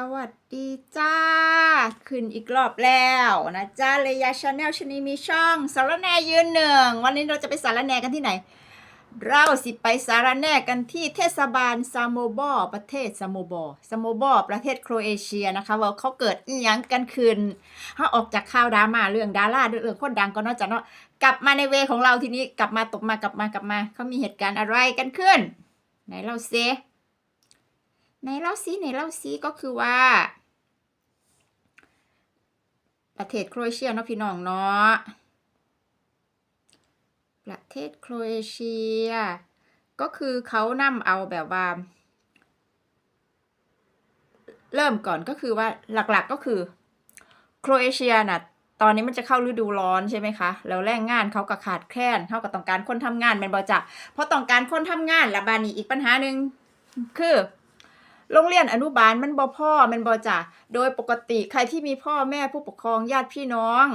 สวัสดีจ้า ขึ้นอีกรอบแล้วนะจ้าเลยาชาแนลชนีมีช่องสารแนยืนหนึ่ง วันนี้เราจะไปสารแนกันที่ไหน เราสิไปสารแนกันที่เทศบาลซาโมบอประเทศซาโมบอซาโมบอประเทศโครเอเชียนะคะว่าเขาเกิดอีหยังกันขึ้นถ้าออกจากข่าวดราม่าเรื่องดาราเรื่องคนดังก็นอกจากเนาะกลับมาในเวของเราทีนี้กลับมาตกมากลับมากลับมาเขามีเหตุการณ์อะไรกันขึ้น ไหนเราเซ ในเล่าซีในเล่าซีก็คือว่า ประเทศโครเอเชียเนาะพี่น้องเนาะประเทศโครเอเชีย ก็คือเขานำเอาแบบว่า เริ่มก่อนก็คือว่าหลักๆก็คือโครเอเชียน่ะตอนนี้มันจะเข้าฤดูร้อนใช่ไหมคะ แล้วแรงงานเขาก็ขาดแคลนเขาก็ต้องการคนทำงานเป็นบอจะเพราะต้องการคนทำงานและบานี้อีกปัญหาหนึ่งคือ โรงเรียนอนุบาลมันบ่พ่อมันบ่จ่ะโดยปกติใครที่มีพ่อแม่ผู้ปกครองญาติพี่น้อง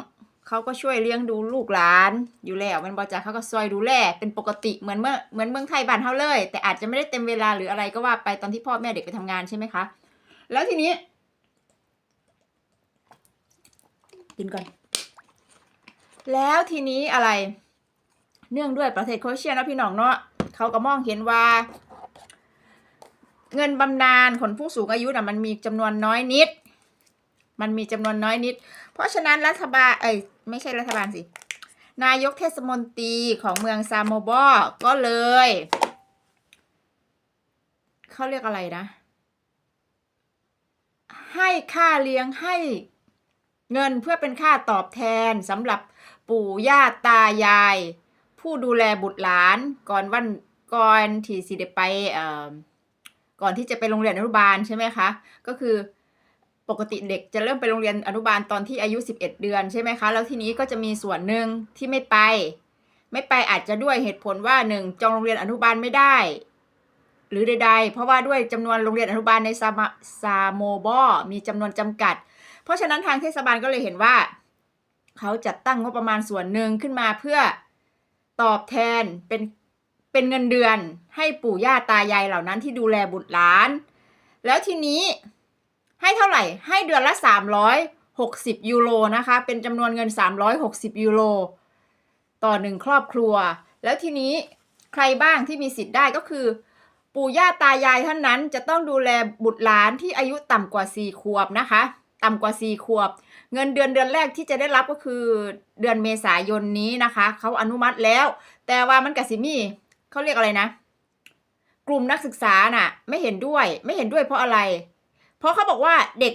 เขาก็ช่วยเลี้ยงดูลูกหลานอยู่แล้วมันบ่จ่ะเขาก็ซอยดูแลเป็นปกติเหมือนเมื่อเหมือนเมืองไทยบ้านเฮาเลย แต่อาจจะไม่ได้เต็มเวลาหรืออะไรก็ว่าไปตอนที่พ่อแม่เด็กไปทำงานใช่ไหมคะ แล้วทีนี้ กินก่อน แล้วทีนี้อะไร เนื่องด้วยประเทศโครเอเชียนะพี่น้องเนาะเขาก็มองเห็นว่า เงินบำนาญคนผู้สูงอายุน่ะมันมีจำนวนน้อยนิด มันมีจำนวนน้อยนิด เพราะฉะนั้นรัฐบาลเอ้ยไม่ใช่รัฐบาลสิ นายกเทศมนตรีของเมืองซาโมบอก็เลย เขาเรียกอะไรนะ ให้ค่าเลี้ยงให้เงินเพื่อเป็นค่าตอบแทนสำหรับปู่ย่าตายาย ผู้ดูแลบุตรหลานก่อนวันก่อนที่สิได้ไปเอ่อ ก่อนที่จะไปโรงเรียนอนุบาลใช่ไหมคะ ก็คือปกติเด็กจะเริ่มไปโรงเรียนอนุบาลตอนที่อายุ 11 เดือนใช่ไหมคะ แล้วทีนี้ก็จะมีส่วนหนึ่งที่ไม่ไป ไม่ไปอาจจะด้วยเหตุผลว่าหนึ่งจองโรงเรียนอนุบาลไม่ได้ หรือใด ๆ เพราะว่าด้วยจำนวนโรงเรียนอนุบาลในซาาซาโมบอมีจำนวนจำกัด เพราะฉะนั้นทางเทศบาลก็เลยเห็นว่า เขาจัดตั้งงบประมาณส่วนหนึ่งขึ้นมาเพื่อตอบแทนเป็น เป็นเงินเดือนให้ปู่ย่าตายายเหล่านั้นที่ดูแลบุตรหลาน แล้วทีนี้ให้เท่าไหร่ให้เดือนละ 360 ยูโรนะคะ เป็นจำนวนเงิน 360 ยูโรต่อหนึ่งครอบครัว แล้วทีนี้ใครบ้างที่มีสิทธิ์ได้ก็คือ ปู่ย่าตายายท่านนั้นจะต้องดูแลบุตรหลานที่อายุต่ำกว่า 4 ขวบนะคะ ต่ำกว่า 4 ขวบ เงินเดือนเดือนแรกที่จะได้รับก็คือเดือนเมษายนนี้นะคะ เขาอนุมัติแล้ว แต่ว่ามันกสิมี เขาเรียกอะไรนะ กลุ่มนักศึกษาน่ะ ไม่เห็นด้วย ไม่เห็นด้วยเพราะอะไร เพราะเขาบอกว่าเด็ก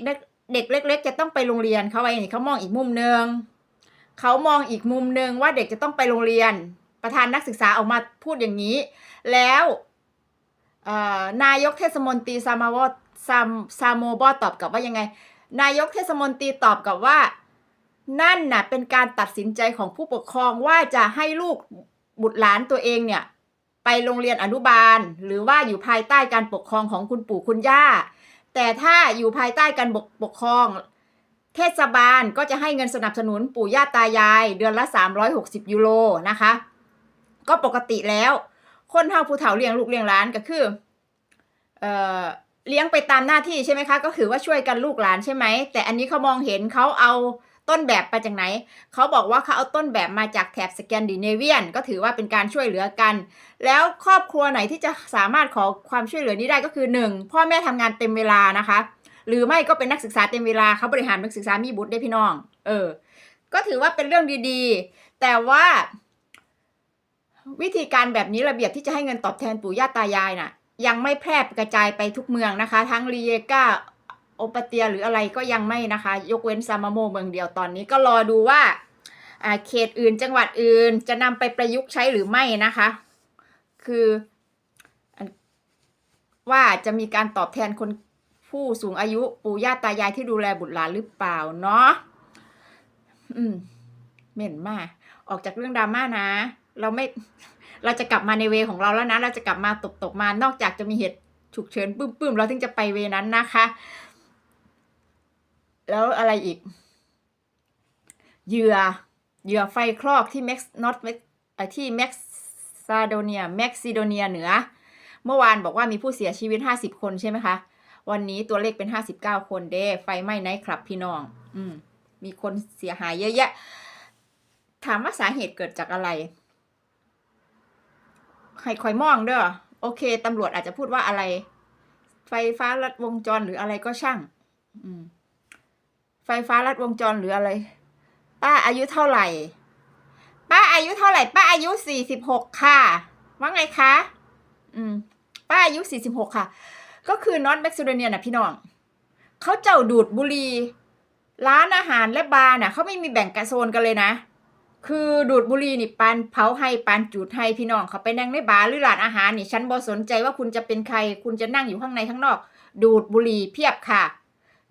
เด็กเล็ก ๆ จะต้องไปโรงเรียนเขาไว้นี่เขามองอีกมุมนึงเขามองอีกมุมนึงว่าเด็กจะต้องไปโรงเรียน ประธานนักศึกษาออกมาพูดอย่างนี้ แล้วนายกเทศมนตรีซามาวซามซาโมบอตอบกลับว่ายังไง นายกเทศมนตรีตอบกลับว่า นั่นน่ะเป็นการตัดสินใจของผู้ปกครองว่าจะให้ลูกบุตรหลานตัวเองเนี่ย ไปโรงเรียนอนุบาล หรือว่าอยู่ภายใต้การปกครองของคุณปู่คุณย่า แต่ถ้าอยู่ภายใต้การปกครอง เทศบาลก็จะให้เงินสนับสนุนปู่ย่าตายาย เดือนละ 360 ยูโรนะคะ ก็ปกติแล้ว คนเฒ่าผู้เฒ่าเลี้ยงลูกเลี้ยงหลานก็คือเอ่อเลี้ยงไปตามหน้าที่ใช่ไหมคะ ก็คือว่าช่วยกันลูกหลานใช่ไหม แต่อันนี้เขามองเห็นเขาเอา ต้นแบบมาจากไหน เขาบอกว่าเขาเอาต้นแบบมาจากแถบสแกนดิเนเวียน ก็ถือว่าเป็นการช่วยเหลือกัน แล้วครอบครัวไหนที่จะสามารถขอความช่วยเหลือนี้ได้ก็คือ 1. พ่อแม่ทำงานเต็มเวลานะคะ หรือไม่ก็เป็นนักศึกษาเต็มเวลาเขาบริหารนักศึกษามีบุตรได้พี่น้อง เออ ก็ถือว่าเป็นเรื่องดีๆ แต่ว่า วิธีการแบบนี้ระเบียบที่จะให้เงินตอบแทนปู่ย่าตายายน่ะ ยังไม่แพร่กระจายไปทุกเมืองนะคะ ทั้งรีเยกา โอปเตียหรืออะไรก็ยังไม่นะคะ ยกเว้นซามาโมเมืองเดียวตอนนี้ก็รอดูว่าเขตอื่นจังหวัดอื่นจะนำไปประยุกต์ใช้หรือไม่นะคะ คือว่าจะมีการตอบแทนคนผู้สูงอายุปู่ย่าตายายที่ดูแลบุตรหลานหรือเปล่าเนาะอืมเหม็นมากออกจากเรื่องดราม่านะ เราไม่เราจะกลับมาในเวของเราแล้วนะ เราจะกลับมาตบตบมานอกจากจะมีเหตุฉุกเฉินปื้มๆเราถึงจะไปเวนั้นนะคะ แล้วอะไรอีก เหยื่อ เหยื่อไฟคลอกที่เม็กซ์นอตที่เม็กซาโดเนียเม็กซิโดเนียเหนือ เมื่อวานบอกว่ามีผู้เสียชีวิต 50 คนใช่ไหมคะ วันนี้ตัวเลขเป็นห้าสิบเก้าคนเด้ ไฟไหม้ไนท์คลับพี่น้อง อืม มีคนเสียหายเยอะแยะ ถามว่าสาเหตุเกิดจากอะไรให้คอยมองเด้อ โอเค ตำรวจอาจจะพูดว่าอะไร ไฟฟ้าลัดวงจรหรืออะไรก็ช่าง อืม ไฟฟ้าลัดวงจรหรืออะไร ป้าอายุเท่าไหร่ ป้าอายุเท่าไหร่ ป้าอายุสี่สิบหกค่ะ ว่าไงคะ อืม ป้าอายุสี่สิบหกค่ะ ก็คือนอตแม็กซิโดเนียนะพี่น้อง เขาเจ้าดูดบุหรี่ร้านอาหารและบาร์น่ะเขาไม่มีแบ่งกระโซนกันเลยนะ คือดูดบุหรี่นี่ปานเผาให้ปานจูดให้พี่น้องเขาไปนั่งในบาร์หรือร้านอาหารนี่ฉันบ่สนใจว่าคุณจะเป็นใคร คุณจะนั่งอยู่ข้างในข้างนอก ดูดบุหรี่เพียบค่ะ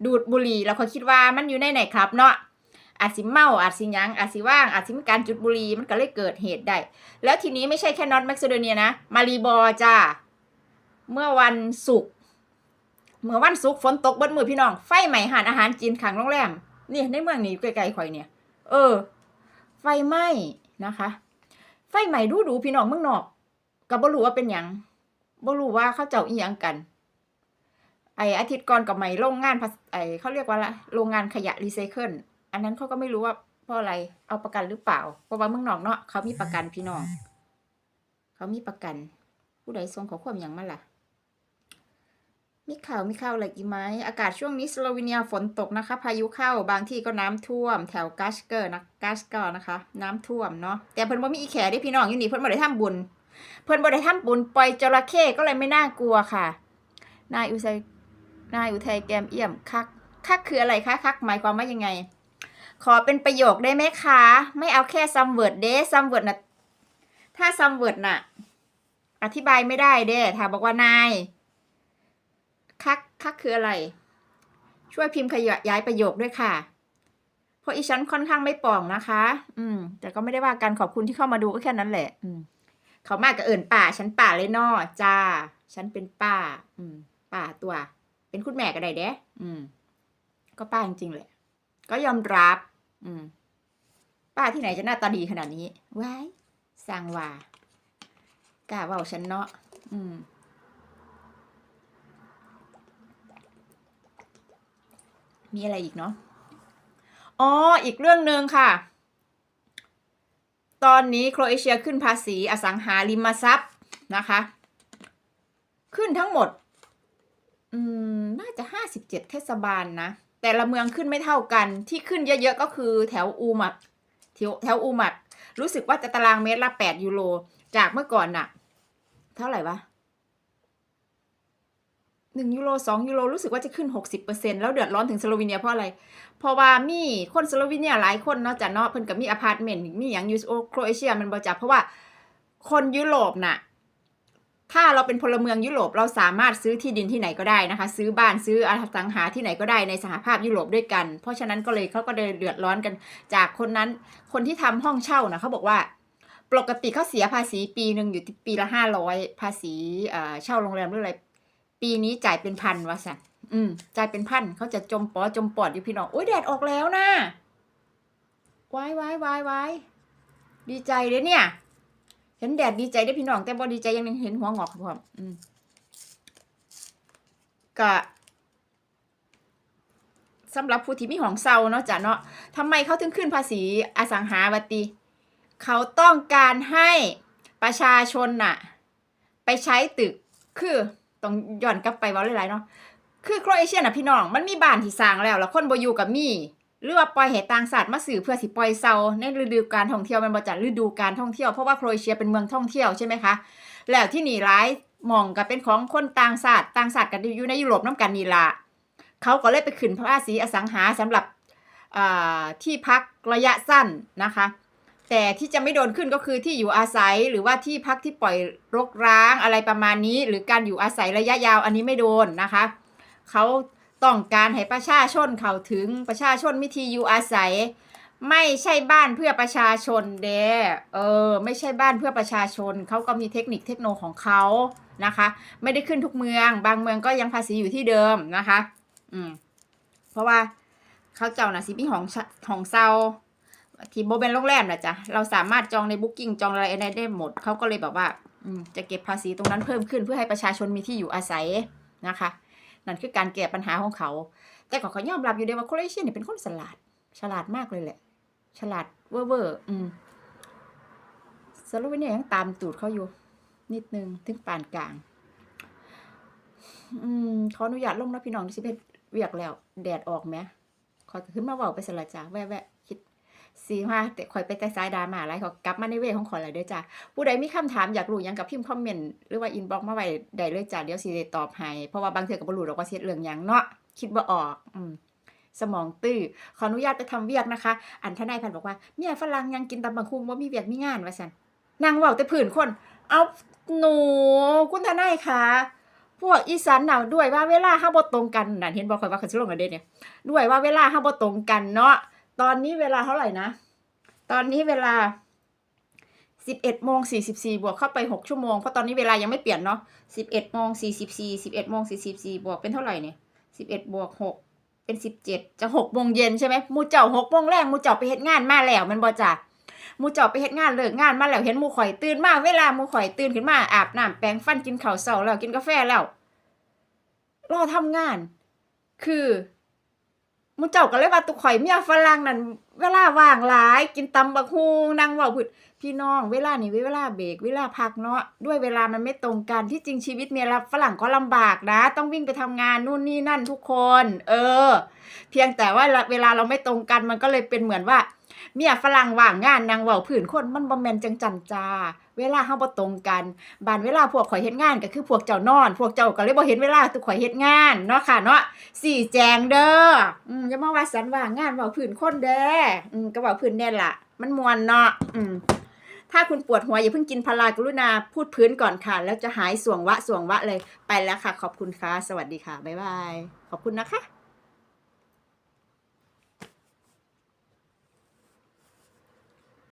ดูดบุหรี่แล้วเขาคิดว่ามันอยู่ในไหนครับเนาะอาจสิเมาอาจสิยังอาจสิว่างอาจสิมีการจุดบุหรี่มันก็เลยเกิดเหตุได้แล้วทีนี้ไม่ใช่แค่นอตแม็กซิโดเนียนะมารีบอร์จ้าเมื่อวันศุกร์เมื่อวันศุกร์ฝนตกเบนมือพี่น้อง ไฟไหม้หานอาหารจีนขังโรงแรมนี่ในเมืองนี้ใกลๆข่อยเนี่ย เออ ไฟไหม้นะคะ ไฟไหม้ดูดูพี่น้องเมืองนอกก็บ่รู้ว่าเป็นหยังบ่รู้ว่าเขาเจ้าอีหยังกัน ไออาทิตย์ก่อนกับไหม้โรงงานไอเขาเรียกว่าละโรงงานขยะรีไซเคิลอันนั้นเขาก็ไม่รู้ว่าเพราะอะไรเอาประกันหรือเปล่า เพราะว่าเมืองนอกเนาะเขามีประกันพี่น้อง เขามีประกัน ผู้ใดส่งขอความหยังมาล่ะ มีข่าวมีข่าวอะไรอีกไหมอากาศช่วงนี้สโลวีเนียฝนตกนะคะ พายุเข้าบางที่ก็น้ำท่วม แถวกัสเกอร์นะกัสเกอร์นะคะ น้ำท่วมเนาะแต่เพิ่นบ่มีอีแขได้พี่น้องอยู่นี่เพิ่นบ่ได้ทำบุญ เพิ่นบ่ได้ทำบุญปล่อยจระเข้ก็เลยไม่น่ากลัวค่ะนายอุทัย นายอุทัยแกมเอี่ยมคักคักคืออะไรคะคักหมายความว่ายังไง ขอเป็นประโยคได้ไหมคะ ไม่เอาแค่ซัมเวิร์ดเดซัมเวิร์ดนะถ้าซัมเวิร์ดน่ะ อธิบายไม่ได้เด้ถ้าบอกว่านายคักคักคืออะไร ช่วยพิมพ์ขยายประโยคด้วยค่ะ เพราะอีฉันค่อนข้างไม่ป่องนะคะ อืม แต่ก็ไม่ได้ว่าการขอบคุณที่เข้ามาดูก็แค่นั้นแหละ อืม เขามากกับเอิญป่า ฉันป่าเลยนอจ้า ฉันเป็นป้าอืมป้าตัว เป็นคุณแม่ก็ได้เด้อืม ก็ป้าจริงๆแหละก็ยอมรับ อืม ป้าที่ไหนจะหน้าตาดีขนาดนี้ว้ายสร้างว่ากล้าเว่าฉันเนาะอืมมีอะไรอีกเนาะ อ๋อ อีกเรื่องหนึ่งค่ะ ตอนนี้โครเอเชียขึ้นภาษีอสังหาริมทรัพย์นะคะ ขึ้นทั้งหมด อืม น่าจะห้าสิบเจ็ดเทศบาลนะ แต่ละเมืองขึ้นไม่เท่ากัน ที่ขึ้นเยอะๆก็คือแถวอูมักแถวแถวอูมักรู้สึกว่าจะตารางเมตรละแปดยูโร จากเมื่อก่อนน่ะ เท่าไหร่วะหนึ่งยูโรสองยูโรรู้สึกว่าจะขึ้นหกสิบเปอร์เซ็นแล้วเดือดร้อนถึงสโลวีเนียเพราะอะไร เพราะว่ามีคนสโลวีเนียหลายคนเนาะจากเนาะเพิ่นก็มีอพาร์ตเมนต์มีอย่างยูโอโครเอเชียมันบ่จับเพราะว่าคนยุโรปน่ะ ถ้าเราเป็นพลเมืองยุโรปเราสามารถซื้อที่ดินที่ไหนก็ได้นะคะ ซื้อบ้านซื้ออสังหาที่ไหนก็ได้ในสหภาพยุโรปด้วยกัน เพราะฉะนั้นก็เลยเขาก็เลยเดือดร้อนกัน จากคนนั้นคนที่ทำห้องเช่านะเขาบอกว่า ปกติเขาเสียภาษีปีหนึ่งอยู่ปีละห้าร้อยภาษีเช่าโรงแรมหรืออะไร ปีนี้จ่ายเป็นพันวะสันอืมจ่ายเป็นพันเขาจะจมปอจมปอดอยู่พี่น้องโอ้ยแดดออกแล้วนะวายวายวายวายดีใจเลยเนี่ย เห็นแดดดีใจได้พี่น้อง แต่บ่ดีใจยังเห็นหัวงอกครับผอมก็สำหรับผู้ที่มีของเซาเนาะจ้ะเนาะทำไมเขาถึงขึ้นภาษีอสังหาวัติเขาต้องการให้ประชาชนน่ะ ไปใช้ตึกคือต้องย้อนกลับไปว่าหลายๆเนาะคือโครเอเชียน่ะพี่น้อง มันมีบ้านที่สร้างแล้ว แล้วคนบ่อยู่กับมี หรือว่าปล่อยให้ต่างชาติมาซื้อเพื่อสิปล่อยเซาในฤดูการท่องเที่ยวมันบ่จัดฤดูการท่องเที่ยวเพราะว่าโครเอเชียเป็นเมืองท่องเที่ยวใช่ไหมคะแล้วที่นี่หลายมองก็เป็นของคนต่างชาติต่างชาติกันอยู่ในยุโรปน้ำกันนีล่ะเขาก็เลยไปขึ้นภาษีอสังหาสำหรับที่พักระยะสั้นนะคะ แต่ที่จะไม่โดนขึ้นก็คือที่อยู่อาศัยหรือว่าที่พักที่ปล่อยรกร้างอะไรประมาณนี้ หรือการอยู่อาศัยระยะยาวอันนี้ไม่โดนนะคะเขา ต้องการให้ประชาชนเข้าถึงประชาชนมิทีอยู่อาศัย ไม่ใช่บ้านเพื่อประชาชนเด้เออ ไม่ใช่บ้านเพื่อประชาชนเขาก็มีเทคนิคเทคโนของเขานะคะ ไม่ได้ขึ้นทุกเมือง บางเมืองก็ยังภาษีอยู่ที่เดิมนะคะ อืม เพราะว่าเขาเจ้านะสิมีของของเซาที่โบเป็นโรงแรมนะจ๊ะเราสามารถจองในบุ๊กิ้งจองอะไรได้ได้หมดเขาก็เลยแบบว่าอืมจะเก็บภาษีตรงนั้นเพิ่มขึ้นเพื่อให้ประชาชนมีที่อยู่อาศัยนะคะ นั่นคือการแก้ปัญหาของเขา แต่ก็เขายอมรับอยู่เด้ว่าโคเรเชียนนี่ยเป็นคนฉลาด ฉลาดมากเลยแหละ ฉลาดเวอเวอร์อืมสรุปเนี่ยยังตามตูดเขาอยู่ นิดนึงถึงปานกลาง อืมขออนุญาตลงนะพี่น้องที่สิเพชเวียกแล้ว แดดออกไหมขอขึ้นมาเว้าไปสละจ้าแวะแวะคิด สีว่าแต่ข่อยไปแต่สายดามาอะไรเขากลับมาในเวของขอยแล้วเด้อจ้าผู้ใดมีคำถามอยากรู้ยังกับพิมพ์คอมเมนต์หรือว่าอินบ็อกมาไว้ได้เลยจ้าเดี๋ยวสิได้ตอบให้เพราะว่าบางเทื่อก็บ่รู้หรอกว่าเฮ็ดเรื่องยังเนาะคิดบ่ออกอืมสมองตื้อขออนุญาตไปทำเวียกนะคะ อันทนายพันบอกว่าเมียฝรั่งยังกินตำบักคุงว่ามีเวียกมีงานว่าซั่นนางว้าแต่ผื่นคน เอาหนูคุณทนายคะพวกอีสานน่ะด้วยว่าเวลาเฮาบ่ตรงกันนั่นเห็นบ่ค่อยว่าเขาสิลงกันเด้เนี่ยด้วยว่าเวลาเฮาบ่ตรงกันเนาะ ตอนนี้เวลาเท่าไหร่นะ ตอนนี้เวลา11โมง44บวกเข้าไป6ชั่วโมง เพราะตอนนี้เวลายังไม่เปลี่ยนเนาะ11โมง44 11โมง44บวกเป็นเท่าไหร่เนี่ย11บวก6เป็น17จะ6โมงเย็นใช่ไหมมูเจ้า6โมงแรงหมู่เจ้าไปเฮ็ดงานมาแล้วมันบ่จ้ะมูเจ้าไปเฮ็ดงานเลิกงานมาแล้วเห็นมูข่อยตื่นมาเวลามูข่อยตื่นขึ้นมาอาบน้ำแปรงฟันกินข้าวเช้าแล้วกินกาแฟแล้วรอทำงาน คือ มูเจ้าก็เลยว่าตุกข่อยเมียฝรั่งนั่นเวลาว่างหลาย กินตำบักฮูงนั่งว้าพืดพี่น้องเวลานี่เวลาเบรกเวลาพักเนาะด้วยเวลามันไม่ตรงกันที่จริงชีวิตเมียรับฝรั่งก็ลำบากนะ ต้องวิ่งไปทำงานนู่นนี่นั่นทุกคน เออ เพียงแต่ว่าเวลาเราไม่ตรงกันมันก็เลยเป็นเหมือนว่า เมียฝรั่งว่างงานนางว้าผื่นคนมันบ่แมนจังจันจ้า เวลาเฮาบ่ตรงกันบานเวลาพวกข่อยเฮ็ดงานก็คือพวกเจ้านอน พวกเจ้าก็เลยบ่เห็นเวลาตุกข่อยเฮ็ดงานเนาะค่ะเนาะสี่แจงเด้ออืมอย่ามาว่าสันว่างงานเว้าผื่นคนเด้ออืมก็เว้าผื่นแน่ล่ะ มันม่วนเนาะอืมถ้าคุณปวดหัวอย่าเพิ่งกินพารากรุณาพูดพื้นก่อนค่ะ แล้วจะหายส่วงวะส่วงวะเลยไปแล้วค่ะ ขอบคุณค่ะ สวัสดีค่ะ บ๊ายบาย ขอบคุณนะคะ